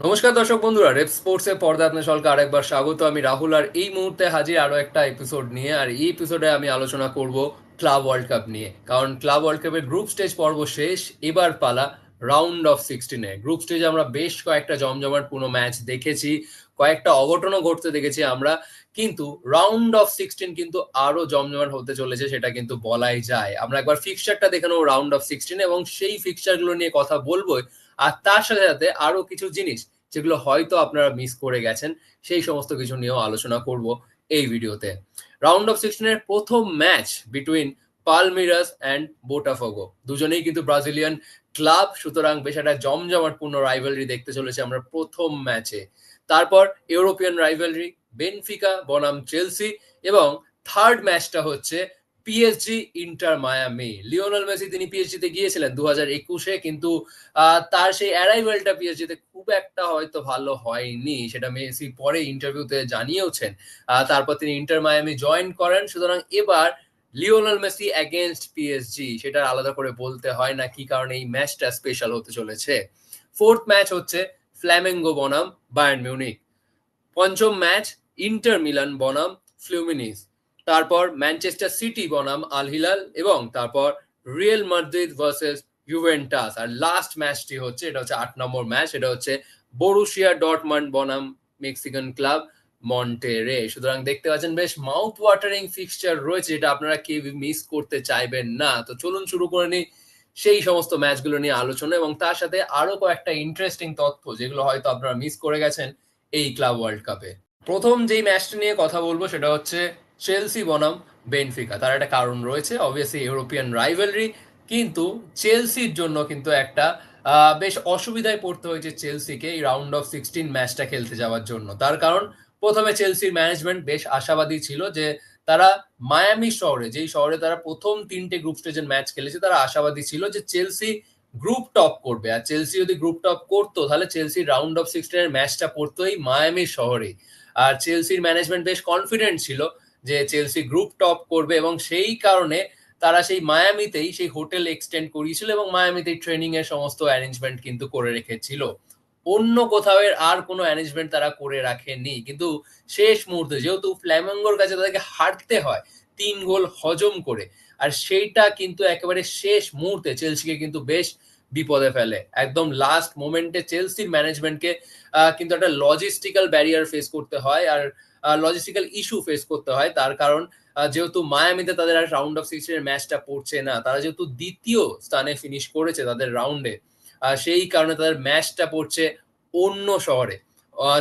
নমস্কার দর্শক বন্ধুরা রেপ স্পোর্টস এর পর্দা আপনার সকলকে আরেকবার স্বাগত। আমি রাহুল আর এই মুহূর্তে হাজির আরও একটা এপিসোড নিয়ে। আর এই এপিসোডে আমি আলোচনা করব ক্লাব ওয়ার্ল্ড কাপ নিয়ে। কারণ ক্লাব ওয়ার্ল্ড কাপের গ্রুপ স্টেজ পর্ব শেষ, এবার পালা রাউন্ড অফ সিক্সটিনে গ্রুপ স্টেজে আমরা বেশ কয়েকটা জমজমাট পুরো ম্যাচ দেখেছি, কয়েকটা অঘটনও ঘটতে দেখেছি আমরা। কিন্তু রাউন্ড অফ সিক্সটিন কিন্তু আরও জমজমাট হতে চলেছে, সেটা কিন্তু বলাই যায়। আমরা একবার ফিক্সচারটা দেখে নেব রাউন্ড অফ সিক্সটিন এবং সেই ফিক্সচারগুলো নিয়ে কথা বলবোই। আর তার সাথে সাথে আরও কিছু জিনিস যেগুলো হয়তো আপনারা মিস করে গেছেন, সেই সমস্ত কিছু নিয়েও আলোচনা করব এই ভিডিওতে। রাউন্ড অফ সিক্সটিনের প্রথম match between Palmeiras and Botafogo দুজনেই কিন্তু ব্রাজিলিয়ান ক্লাব সুতরাং বেশ একটা জমজমাটপূর্ণ রাইভালরি দেখতে চলেছে আমরা প্রথম ম্যাচে তারপর ইউরোপিয়ান রাইভালরি বেনফিকা বনাম চেলসি এবং থার্ড ম্যাচটা হচ্ছে PSG Inter Miami Lionel Messi তিনি পিএসজি তে গিয়েছিলেন দু হাজার একুশে, কিন্তু তার সেই অ্যারাইভেলটা পিএসজি তে খুব একটা হয়তো ভালো হয়নি। সেটা মেসি পরে ইন্টারভিউতে জানিয়েওছেন। তারপর তিনি ইন্টার মায়ামি জয়েন করেন। সুতরাং এবার লিওনাল মেসি অ্যাগেনস্ট পিএসজি সেটা আলাদা করে বলতে হয় না কি কারণে এই ম্যাচটা স্পেশাল হতে চলেছে। ফোর্থ ম্যাচ হচ্ছে ফ্ল্যামেঙ্গো বনাম বায়ার্ন মিউনিক পঞ্চম ম্যাচ ইন্টার মিলান বনাম ফ্লুমিনিস তারপর ম্যানচেস্টার সিটি বনাম আল হিলাল এবং তারপর রিয়েল মাদ্রিদ ভার্সেস ইউভেন্টাস আর লাস্ট ম্যাচটি হচ্ছে, এটা হচ্ছে আট নম্বর ম্যাচ এটা হচ্ছে বরুশিয়া ডটমান্ড বনাম মেক্সিকান ক্লাব মন্টেরে সুতরাং দেখতে পাচ্ছেন বেশ মাউথ ওয়াটারিং ফিক্সচার রয়েছে, যেটা আপনারা কেউ মিস করতে চাইবেন না। তো চলুন শুরু করে নিই সেই সমস্ত ম্যাচগুলো নিয়ে আলোচনা এবং তার সাথে আরও কয়েকটা ইন্টারেস্টিং তথ্য, যেগুলো হয়তো আপনারা মিস করে গেছেন এই ক্লাব ওয়ার্ল্ড কাপে প্রথম যেই ম্যাচটা নিয়ে কথা বলব, সেটা হচ্ছে চেলসি বনাম বেনফিকা। তার একটা কারণ রয়েছে অবভিয়াসলি ইউরোপিয়ান রাইভেলরি কিন্তু চেলসির জন্য কিন্তু একটা বেশ অসুবিধায় পড়তে হয়েছে চেলসিকে এই রাউন্ড অফ সিক্সটিন ম্যাচটা খেলতে যাওয়ার জন্য। তার কারণ, প্রথমে চেলসির ম্যানেজমেন্ট বেশ আশাবাদী ছিল যে তারা মায়ামি শহরে, যেই শহরে তারা প্রথম তিনটে গ্রুপ স্টেজের ম্যাচ খেলেছে, তারা আশাবাদী ছিল যে চেলসি গ্রুপ টপ করবে। আর চেলসি যদি গ্রুপ টপ করতো, তাহলে চেলসি রাউন্ড অফ সিক্সটিনের ম্যাচটা পড়তো এই মায়ামি শহরে আর চেলসির ম্যানেজমেন্ট বেশ কনফিডেন্ট ছিল যে চেলসি গ্রুপ টপ করবে এবং সেই কারণে তারা সেই মায়ামিতেই সেই হোটেল এক্সটেন্ড করিয়েছিল এবং মায়ামিতেই ট্রেনিং এর সমস্ত অ্যারেঞ্জমেন্ট কিন্তু করে রেখেছিল। অন্য কোথাও এর আর কোনো অ্যারেঞ্জমেন্ট তারা করে রাখেনি কিন্তু শেষ মুহূর্তে যেহেতু ফ্ল্যামেঙ্গোর কাছে তাদেরকে হারতে হয়, তিন গোল হজম করে, আর সেইটা কিন্তু একেবারে শেষ মুহূর্তে চেলসিকে কিন্তু বেশ বিপদে ফেলে। একদম লাস্ট মোমেন্টে চেলসির ম্যানেজমেন্টকে কিন্তু একটা লজিস্টিক্যাল ব্যারিয়ার ফেস করতে হয়, আর লজিস্টিক্যাল ইস্যু ফেস করতে হয়। তার কারণ যেহেতু মায়ামিতে তাদের আর রাউন্ড অফ সিক্সটিনের ম্যাচটা পড়ছে না, তারা যেহেতু দ্বিতীয় স্থানে ফিনিশ করেছে তাদের রাউন্ডে সেই কারণে তাদের ম্যাচটা পড়ছে অন্য শহরে।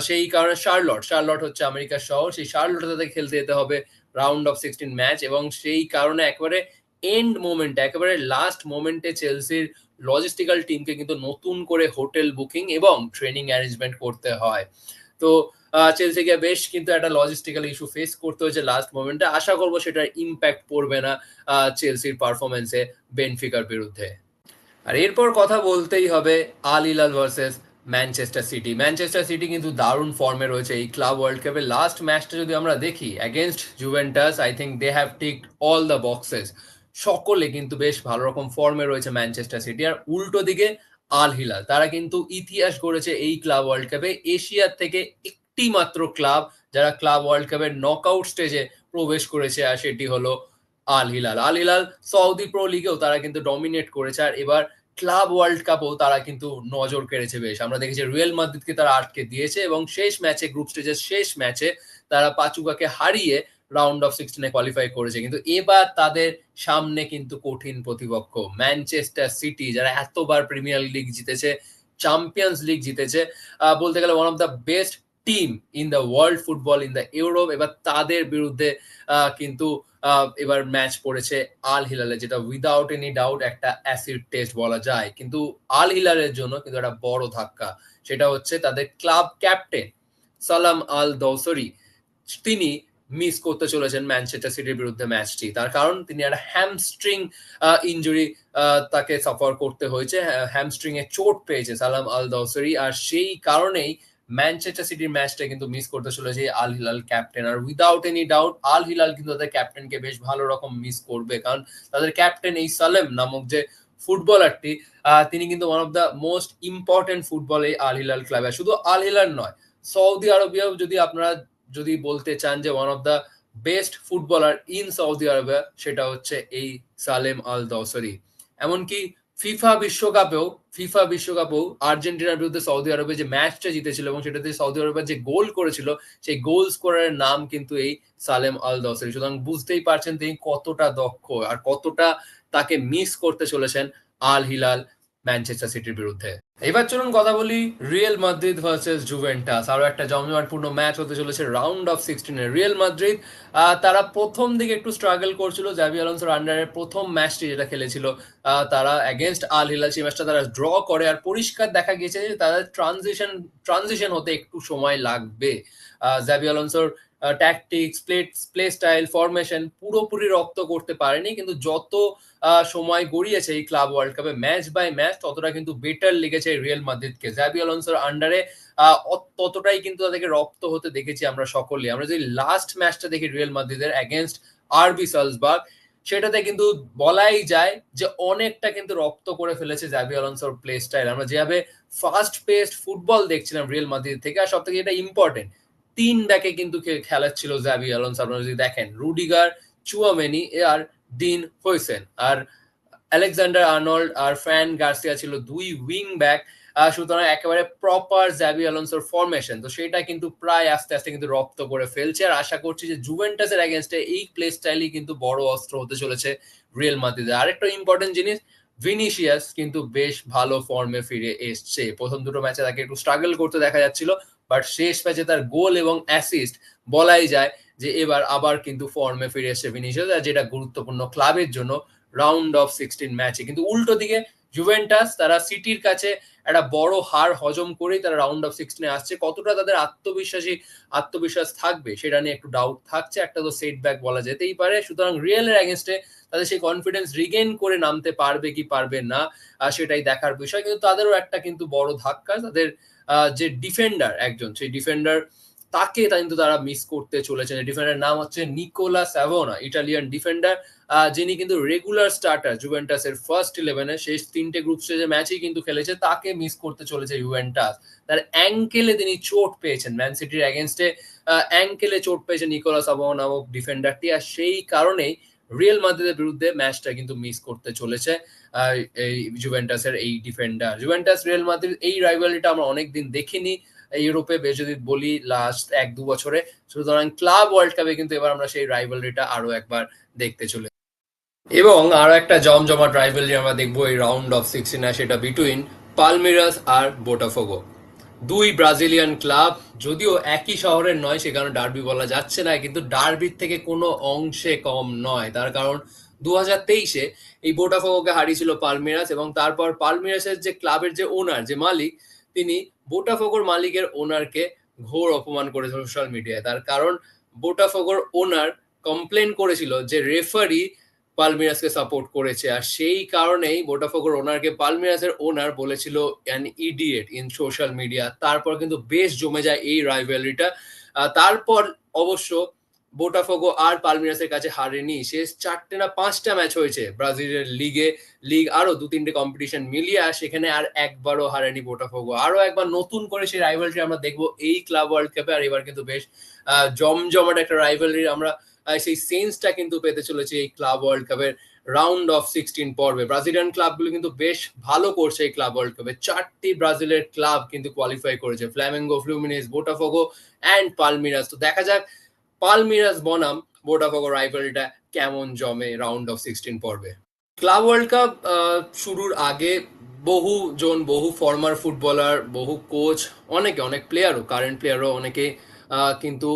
সেই কারণে শার্লট শার্লট হচ্ছে আমেরিকার শহর, সেই শার্লটে তাদের খেলতে যেতে হবে রাউন্ড অফ সিক্সটিন ম্যাচ এবং সেই কারণে একেবারে এন্ড মোমেন্টে একেবারে লাস্ট মোমেন্টে চেলসির লজিস্টিক্যাল টিমকে কিন্তু নতুন করে হোটেল বুকিং এবং ট্রেনিং অ্যারেঞ্জমেন্ট করতে হয়। তো চেলসিকে বেশ কিন্তু একটা লজিস্টিক্যাল ইস্যু ফেস করতে হয়েছে লাস্ট মোমেন্টে আশা করব সেটার ইম্প্যাক্ট পড়বে না চেলসির পারফরমেন্সে বেনফিকার বিরুদ্ধে। আর এরপর কথা বলতেই হবে Al Hilal versus Manchester City Manchester City কিন্তু দারুণ ফর্মে রয়েছে এই ক্লাব ওয়ার্ল্ড কাপের লাস্ট ম্যাচটা যদি আমরা দেখি against Juventus I think they have tick all the boxes সকলে কিন্তু বেশ ভালো রকম ফর্মে রয়েছে ম্যানচেস্টার সিটি আর উল্টো দিকে আল হিলাল। তারা কিন্তু ইতিহাস গড়েছে এই ক্লাব ওয়ার্ল্ড কাপে এশিয়ার থেকে একটি মাত্র ক্লাব যারা ক্লাব ওয়ার্ল্ড কাপের নকআউট স্টেজে প্রবেশ করেছে, আর সেটি হলো Al Hilal. Al Hilal Saudi pro লিগেও তারা কিন্তু ডমিনেট করেছে, আর এবার ক্লাব ওয়ার্ল্ড কাপও তারা কিন্তু নজর কেড়েছে বেশ। আমরা দেখেছি রিয়েল মাদ্রিদকে তারা আটকে দিয়েছে, এবং শেষ ম্যাচে গ্রুপ স্টেজের শেষ ম্যাচে তারা পাচুকাকে হারিয়ে রাউন্ড অফ সিক্সটিনে কোয়ালিফাই করেছে। কিন্তু এবার তাদের সামনে কিন্তু কঠিন প্রতিপক্ষ। ম্যানচেস্টার সিটি যারা এতবার প্রিমিয়ার লিগ জিতেছে চ্যাম্পিয়ন্স লিগ জিতেছে বলতে গেলে one of the best team in the world football in the Europe এবার তাদের বিরুদ্ধে কিন্তু এবার ম্যাচ পড়েছে আল হিলালে যেটা উইদাউট এনি ডাউট একটা অ্যাসিড টেস্ট বলা যায়। কিন্তু আল হিলালের জন্য কিন্তু একটা বড় ধাক্কা। সেটা হচ্ছে তাদের ক্লাব ক্যাপ্টেন সালাম আল দৌসরি। তিনি মিস করতে চলেছেন ম্যানচেস্টার সিটির বিরুদ্ধে ম্যাচটি তার কারণ তিনি একটা হ্যামস্ট্রিং ইনজুরি তাকে সাফার করতে হয়েছে। হ্যামস্ট্রিং এ চোট পেয়েছে সালাম আল দৌসরি আর সেই কারণেই ম্যানচেস্টার সিটির ম্যাচটা কিন্তু মিস করতে চলেছে আল হিলাল ক্যাপ্টেন আর without any doubt Al Hilal কিন্তু তাদের ক্যাপ্টেনকে বেশ ভালো রকম মিস করবে। কারণ তাদের ক্যাপ্টেন এই সালেম নামক যে ফুটবলারটি তিনি কিন্তু one of the most important football এই আল হিলাল ক্লাবে শুধু আল হিলাল নয় সৌদি আরবিয়াও যদি আপনারা যদি বলতে চান যে one of the best footballer in Saudi Arabia সেটা হচ্ছে এই সালেম আল দৌসরি এমনকি ফিফা বিশ্বকাপেও ফিফা বিশ্বকাপেও আর্জেন্টিনার বিরুদ্ধে সৌদি আরবে যে ম্যাচটা জিতেছিল এবং সেটাতে সৌদি আরবের যে গোল করেছিল, সেই গোল স্কোরারের নাম কিন্তু এই সালেম আল দৌসরি সুতরাং বুঝতেই পারছেন তিনি কতটা দক্ষ আর কতটা তাকে মিস করতে চলেছেন আল হিলাল ম্যানচেস্টার সিটির বিরুদ্ধে। এবার চলুন কথা বলি রিয়েল মাদ্রিদ ভার্সেস জুভেন্টাস আরও একটা জমজমাটপূর্ণ ম্যাচ হতে চলেছে রাউন্ড অফ সিক্সটিনের রিয়েল মাদ্রিদ তারা প্রথম দিকে একটু স্ট্রাগল করছিল। জাভি আলonsoর আন্ডারে প্রথম ম্যাচটি যেটা খেলেছিল তারা এগেনস্ট আল হিলাল সেই ম্যাচটা তারা ড্র করে। আর পরিষ্কার দেখা গিয়েছে যে তাদের ট্রানজিশন ট্রানজিশন হতে একটু সময় লাগবে। আলonsoর tactics play play style formation পুরোপুরি রক্ত করতে পারেনি। কিন্তু যত সময় গড়িয়েছে এই ক্লাব ওয়ার্ল্ড কাপে ম্যাচ বাই ম্যাচ ততটা কিন্তু বেটার লেগেছে রিয়েল মাদ্রিদকে জাভি আলonsoর আন্ডারে ততটাই কিন্তু তাদেরকে রপ্ত হতে দেখেছি আমরা সকলে আমরা যদি লাস্ট ম্যাচটা দেখি রিয়েল মাদ্রিদের অ্যাগেনস্ট আরবি সালসবার্গ সেটাতে কিন্তু বলাই যায় যে অনেকটা কিন্তু রপ্ত করে ফেলেছে জাভি আলonsoর প্লে স্টাইল আমরা যেভাবে ফাস্ট পেস্ট ফুটবল দেখছিলাম রিয়েল মাদ্রিদ থেকে, আর সব থেকে এটা ইম্পর্টেন্ট তিন ব্যাকে কিন্তু খেলাচ্ছিল জাভি আলonso আপনারা যদি দেখেন, রুডিগার, চুয়ামেনি আর ডিন হয়েছেন আর আলেকজান্ডার আর্নল্ড আর ফ্যান গার্সিয়া ছিল দুই উইং ব্যাক। সুতরাং একেবারে প্রপার জাভি আলonsoর ফরমেশন তো সেটা কিন্তু প্রায় আস্তে আস্তে কিন্তু রপ্ত করে ফেলছে। আর আশা করছি যে জুভেন্টাসের এগেনস্টে এই প্লে স্টাইলই কিন্তু বড় অস্ত্র হতে চলেছে রিয়েল মাদ্রিদে। আরেকটা ইম্পর্টেন্ট জিনিস, ভিনিসিয়াস কিন্তু বেশ ভালো ফর্মে ফিরে এসছে। প্রথম দুটো ম্যাচে তাকে একটু স্ট্রাগল করতে দেখা যাচ্ছিল। বাট শেষ ম্যাচে তার গোল এবং অ্যাসিস্ট বলাই যায় যে এবার আবার কিন্তু ফর্মে ফিরে এসছে ভিনিসিয়াস, আর যেটা গুরুত্বপূর্ণ ক্লাবের জন্য রাউন্ড অফ সিক্সটিন ম্যাচে কিন্তু উল্টো দিকে জুভেন্টাস, তারা সিটির কাছে একটা বড় হার হজম করেই তারা রাউন্ড অফ সিক্সটিনে আসছে। কতটা তাদের আত্মবিশ্বাসী, আত্মবিশ্বাস থাকবে সেটা নিয়ে একটু ডাউট থাকছে। একটা তো সেট ব্যাক বলা যেতেই পারে। সুতরাং রিয়েলের অ্যাগেনস্টে তাদের সেই কনফিডেন্স রিগেন করে নামতে পারবে কি পারবে না সেটাই দেখার বিষয়। কিন্তু তাদেরও একটা কিন্তু বড় ধাক্কা। তাদের যে ডিফেন্ডার একজন, সেই ডিফেন্ডার তাকে কিন্তু তারা মিস করতে চলেছে ডিফেন্ডার নাম হচ্ছে নিকোলা স্যাভোনা, ইটালিয়ান ডিফেন্ডার যিনি কিন্তু রেগুলার স্টার্টার জুভেন্টাসের ফার্স্ট ইলেভেনে শেষ তিনটে গ্রুপ স্টেজে ম্যাচই কিন্তু খেলেছে, তাকে মিস করতে চলেছে ইউভেন্টাস তার অ্যাঙ্কেলে তিনি চোট পেয়েছেন ম্যান সিটির অ্যাগেনস্টে অ্যাঙ্কেলে চোট পেয়েছেন নিকোলা সাভোনা নামক ডিফেন্ডারটি আর সেই কারণেই রিয়েল মাদ্রিদের বিরুদ্ধে ম্যাচটা কিন্তু মিস করতে চলেছে। এই জুভেন্টাসের এই ডিফেন্ডার জুভেন্টাস রিয়েল মাদ্রিদ এই রাইভালিটা আমরা অনেকদিন দেখিনি। ইউরোপে যদি বলি লাস্ট এক দু বছরে। সুতরাং ক্লাব ওয়ার্ল্ড কাপে কিন্তু এবার আমরা সেই রাইভালরিটা আরও একবার দেখতে চলে এবং আরও একটা জমজমাট রাইভালরি আমরা দেখব এই রাউন্ড অফ সিক্সটিন সেটা বিটুইন পালমিরাস আর বোটাফোগো দুই ব্রাজিলিয়ান ক্লাব যদিও একই শহরের নয় সে কারণে ডার্বি বলা যাচ্ছে না, কিন্তু ডার্বির থেকে কোনো অংশে কম নয়। তার কারণ দু হাজার তেইশে এই বোটাফোগোকে হারিয়েছিল পালমিরাস এবং তারপর পালমিরাসের যে ক্লাবের যে ওনার যে মালিক, তিনি বোটাফোগোর মালিকের ওনারকে ঘোর অপমান করেছে সোশ্যাল মিডিয়ায় তার কারণ বোটাফোগোর ওনার কমপ্লেন করেছিল যে রেফারি পালমিরাসকে সাপোর্ট করেছে আর সেই কারণেই বোটাফোগোর ওনারকে পালমিরাসের ওনার বলেছিল an idiot in social media তারপর কিন্তু বেশ জমে যায় এই রাইভেলরিটা তারপর অবশ্য বোটাফোগো আর পালমিরাসের কাছে হারেনি। শেষ চারটে না পাঁচটা ম্যাচ হয়েছে ব্রাজিলের লিগে লিগ আরও দু তিনটে কম্পিটিশন মিলিয়ে আর সেখানে আর একবারও হারেনি বোটাফোগো আরও একবার নতুন করে সেই রাইভালরি আমরা দেখব এই ক্লাব ওয়ার্ল্ড কাপে আর এবার কিন্তু বেশ জমজমাট একটা রাইভালরি আমরা সেই সেন্সটা কিন্তু পেতে চলেছে এই ক্লাব ওয়ার্ল্ড কাপের রাউন্ড অফ সিক্সটিন পর্বে। ব্রাজিলিয়ান ক্লাবগুলো কিন্তু বেশ ভালো করছে এই ক্লাব ওয়ার্ল্ড কাপে চারটি ব্রাজিলের ক্লাব কিন্তু কোয়ালিফাই করেছে। Flamengo Fluminense Botafogo and Palmeiras তো দেখা যাক পালমিরাস বনাম বোটাফোগো রাইভালরিটা কেমন জমে রাউন্ড অফ সিক্সটিন পর্বে? ক্লাব ওয়ার্ল্ড কাপ শুরুর আগে বহু জন বহু ফর্মার ফুটবলার বহু কোচ অনেকে, অনেক প্লেয়ারও কারেন্ট প্লেয়ারও অনেকে কিন্তু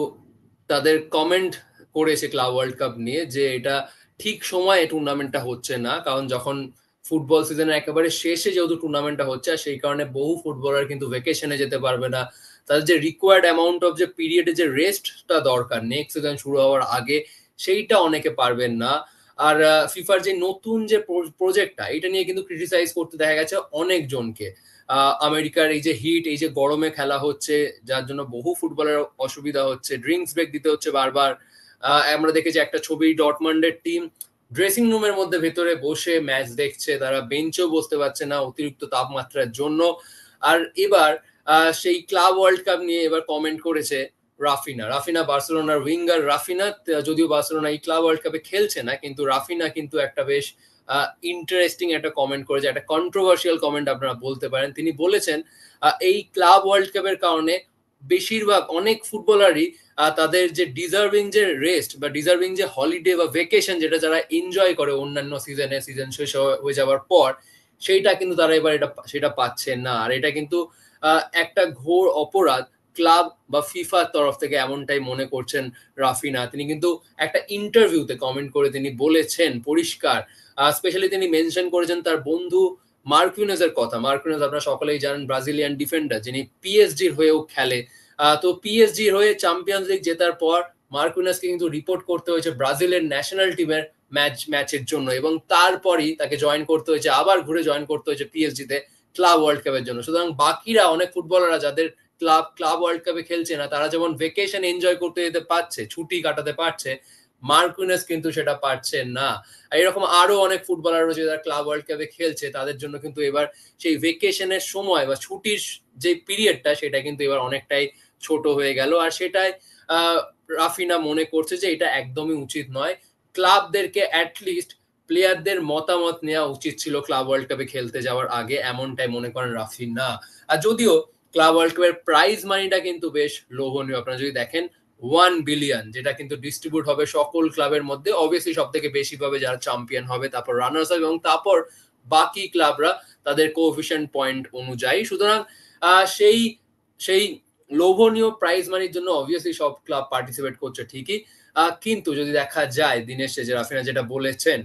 তাদের কমেন্ট করেছে ক্লাব ওয়ার্ল্ড কাপ নিয়ে যে এটা ঠিক সময়ে টুর্নামেন্টটা হচ্ছে না, কারণ যখন ফুটবল সিজনের একেবারে শেষে যেহেতু টুর্নামেন্টটা হচ্ছে সেই কারণে বহু ফুটবলার কিন্তু ভেকেশনে যেতে পারবে না তাদের যে রিকোয়ার্ড অ্যামাউন্ট অফ যে পিরিয়ডে যে রেস্টটা দরকার নেক্সট সিজন শুরু হওয়ার আগে, সেইটা অনেকে পারবেন না। আর ফিফার যে নতুন যে প্রজেক্টটা এটা নিয়ে কিন্তু ক্রিটিসাইজ করতে দেখা গেছে অনেকজনকে। আমেরিকার এই যে হিট এই যে গরমে খেলা হচ্ছে, যার জন্য বহু ফুটবলের অসুবিধা হচ্ছে ড্রিঙ্কস ব্রেক দিতে হচ্ছে বারবার। আমরা দেখেছি একটা ছবি, ডটমান্ডের টিম ড্রেসিং রুমের মধ্যে ভেতরে বসে ম্যাচ দেখছে, তারা বেঞ্চেও বসতে পারছে না অতিরিক্ত তাপমাত্রার জন্য। আর এবার সেই ক্লাব ওয়ার্ল্ড কাপ নিয়ে এবার কমেন্ট করেছে রাফিনা। রাফিনা বার্সেলোনার উইঙ্গার রাফিনা, যদিও বার্সেলোনা এই ক্লাব ওয়ার্ল্ড কাপে খেলছে না, কিন্তু রাফিনা কিন্তু একটা বেশ ইন্টারেস্টিং একটা কমেন্ট করেছে, একটা কন্ট্রোভার্সিয়াল কমেন্ট আপনারা বলতে পারেন। তিনি বলেছেন এই ক্লাব ওয়ার্ল্ড কাপের কারণে বেশিরভাগ অনেক ফুটবলারই তাদের যে ডিজার্ভিং যে রেস্ট বা ডিজার্ভিং যে হলিডে বা ভেকেশন যেটা যারা এনজয় করে অন্যান্য সিজনে সিজন শেষ হয়ে- যাওয়ার পর, সেইটা কিন্তু তারা এবার এটা, সেটা পাচ্ছে না। আর এটা কিন্তু একটা ঘোর অপরাধ ক্লাব বা ফিফার তরফ থেকে এমনটাই মনে করছেন রাফিনা। তিনি কিন্তু একটা ইন্টারভিউতে কমেন্ট করে তিনি বলেছেন, পরিষ্কার। স্পেশালি তিনি মেনশন করেছেন তার বন্ধু মার্কুইনেজের কথা। মার্কুইনেজ আপনারা সকলেই জানেন ব্রাজিলিয়ান ডিফেন্ডার যিনি পিএসজির হয়েও খেলে। তো পিএসজির হয়ে চ্যাম্পিয়ন্স লিগ জেতার পর মার্কুইনাসকে কিন্তু রিপোর্ট করতে হয়েছে ব্রাজিলের ন্যাশনাল টিমের ম্যাচ ম্যাচের জন্য এবং তারপরই তাকে জয়েন করতে হয়েছে, আবার ঘুরে জয়েন করতে হয়েছে পিএসজিতে ক্লাব ওয়ার্ল্ড কাপের জন্য। সুতরাং বাকিরা অনেক ফুটবলাররা যাদের ক্লাব ক্লাব ওয়ার্ল্ড কাপে খেলছে না, তারা যেমন ভেকেশন এনজয় করতে যেতে পারছে, ছুটি কাটাতে পারছে মার্কুইনাস কিন্তু সেটা পারছে না। এরকম আরও অনেক ফুটবলার রয়েছে যারা ক্লাব ওয়ার্ল্ড কাপে খেলছে, তাদের জন্য কিন্তু এবার সেই ভেকেশনের সময় বা ছুটির যে পিরিয়ডটা সেটা কিন্তু এবার অনেকটাই ছোট হয়ে গেল। আর সেটাই রাফিনা মনে করছে যে এটা একদমই উচিত নয়। ক্লাবদেরকে অ্যাটলিস্ট প্লেয়ারদের মতামত নেওয়া উচিত ছিল ক্লাব ওয়ার্ল্ড কাপে খেলতে যাওয়ার আগে, এমনটাই মনে করেন রাফিনা আর যদিও ক্লাব ওয়ার্ল্ড কাপের প্রাইজ মানিটা কিন্তু বেশ লোভনীয়। আপনারা যদি দেখেন ওয়ান বিলিয়ন যেটা কিন্তু ডিস্ট্রিবিউট হবে সকল ক্লাবের মধ্যে অবভিয়াসলি সব থেকে বেশি পাবে যারা চ্যাম্পিয়ন হবে, তারপর রানার্স এবং তারপর বাকি ক্লাবরা তাদের কোফিশিয়েন্ট পয়েন্ট অনুযায়ী। সুতরাং সেই সেই লোভনীয় প্রাইজ মানির জন্য অবভিয়াসলি সব ক্লাব পার্টিসিপেট করছে ঠিকই। কিন্তু যদি দেখা যায় দিনের শেষে রাফিনা যেটা বলেছেন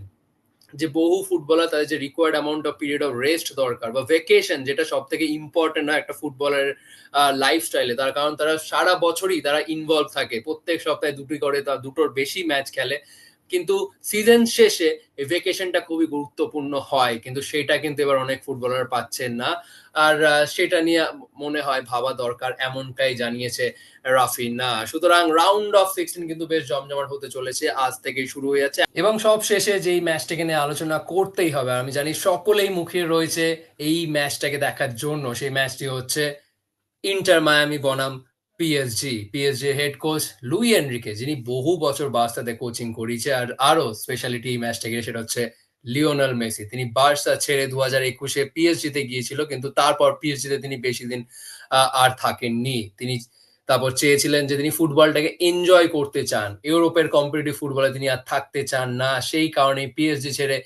যে বহু ফুটবলার তাদের যে required amount of period of rest দরকার বা ভেকেশন যেটা সব থেকে ইম্পর্টেন্ট হয় একটা ফুটবলের লাইফস্টাইলে তার কারণ তারা সারা বছরই তারা ইনভলভ থাকে। প্রত্যেক সপ্তাহে দুটি করে তা, দুটোর বেশি ম্যাচ খেলে। কিন্তু সিজন শেষে ভেকেশনটা খুবই গুরুত্বপূর্ণ হয়, কিন্তু সেটা কিন্তু এবার অনেক ফুটবলার পাচ্ছেন না। আর সেটা নিয়ে মনে হয় ভাবা দরকার, এমনটাই জানিয়েছে রাফিনা। সুতরাং রাউন্ড অফ সিক্সটিন কিন্তু বেশ জমজমাট হতে চলেছে, আজ থেকেই শুরু হয়ে যাচ্ছে। এবং সব শেষে যেই ম্যাচটাকে নিয়ে আলোচনা করতেই হবে আমি জানি সকলেই মুখিয়ে রয়েছে এই ম্যাচটাকে দেখার জন্য। সেই ম্যাচটি হচ্ছে ইন্টার মায়ামি বনাম PSG PSG head coach Luis Enrique যিনি বহু বছর বার্সাতে কোচিং করিয়েছে আর আরও স্পেশালিটি এই ম্যাচটাকে সেটা হচ্ছে লিওনাল মেসি তিনি বার্সা ছেড়ে দু হাজার একুশে পিএসজিতে গিয়েছিল, কিন্তু তারপর পিএসজিতে তিনি বেশি দিন আর থাকেননি। তিনি তারপর চেয়েছিলেন যে তিনি ফুটবলটাকে এনজয় করতে চান। ইউরোপের কম্পিটিটিভ ফুটবলে তিনি আর থাকতে চান না। সেই কারণে পিএসজি ছেড়ে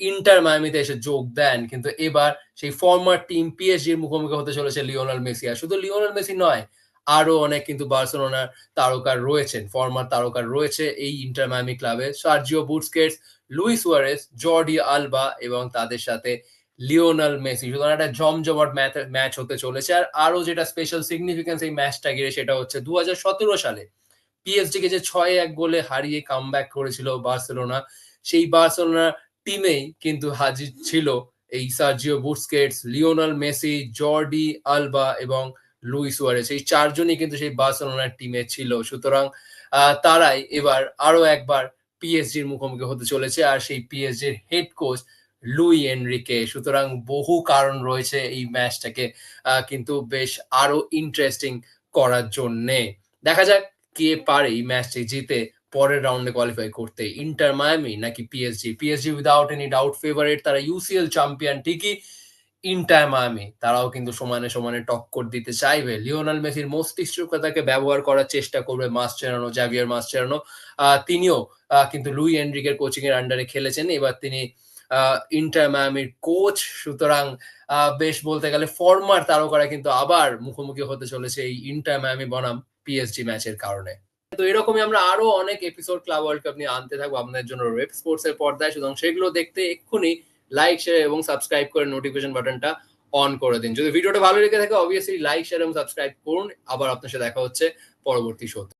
ইন্টার মায়ামিতে এসে যোগ দেন। কিন্তু এবার সেই ফর্মার টিম পিএসজির মুখোমুখি হতে চলেছে লিওনাল মেসি আর শুধু লিওনাল মেসি নয় আরও অনেক কিন্তু বার্সেলোনার তারকার রয়েছেন ফর্মার তারকার রয়েছে এই ইন্টার মায়ামি ক্লাবে Sergio Busquets Luis Suarez Jordi Alba এবং তাদের সাথে লিওনাল মেসি। সুতরাং একটা জমজমাট ম্যাচ হতে চলেছে। আর আরও যেটা স্পেশাল সিগনিফিকেন্স এই ম্যাচটা ঘিরে সেটা হচ্ছে দু হাজার সতেরো সালে পিএসজি কে যে ছয় এক গোলে হারিয়ে কাম করেছিল বার্সেলোনা, সেই বার্সেলোনা টিমেই কিন্তু হাজির ছিল এই Sergio Busquets Lionel Messi, Jordi Alba এবং লুই সুয়ারেস এই চারজনই কিন্তু সেই বার্সেলোনার টিমে ছিল। সুতরাং তারাই এবার আরও একবার পিএসজির মুখোমুখি হতে চলেছে আর সেই পিএসজির হেড কোচ লুই এনরিকে। সুতরাং বহু কারণ রয়েছে এই ম্যাচটাকে কিন্তু বেশ আরও ইন্টারেস্টিং করার জন্যে। দেখা যাক কে পারে এই ম্যাচটি জিতে পরের রাউন্ডে কোয়ালিফাই করতে। ইন্টার মায়ামি নাকি PSG PSG without any doubt favourite তারা ইউসিএল চ্যাম্পিয়ন ঠিকই ইন্টার মায়ামি তারাও কিন্তু সমানে সমানে টক্কর দিতে চাইবে। লিওনাল মেসির মস্তিষ্কতাকে ব্যবহার করার চেষ্টা করবে মাস্টেরানো জাভিয়ার মাস্টেরানো আহ, তিনিও কিন্তু লুই এন্ড্রিকের কোচিং এর আন্ডারে খেলেছেন। এবার তিনি ইন্টার মায়ামির কোচ সুতরাং বেশ বলতে গেলে ফর্মার তারকারা কিন্তু আবার মুখোমুখি হতে চলেছে এই ইন্টার মায়ামি বনাম পিএসজি ম্যাচের কারণে। তো এরকমই আমরা আরও অনেক এপিসোড ক্লাব ওয়ার্ল্ড কাপ নিয়ে আনতে থাকব। আপনাদের জন্য ওয়েব স্পোর্টস এর পর্দায়। সুতরাং সেগুলো দেখতে এক্ষুনি লাইক শেয়ার এবং সাবস্ক্রাইব করে নোটিফিকেশন বাটনটা অন করে দিন। যদি ভিডিওটা ভালো লেগে থাকে অবভিয়াসলি লাইক শেয়ার এবং সাবস্ক্রাইব করুন। আবার আপনার সাথে দেখা হচ্ছে পরবর্তী শোতে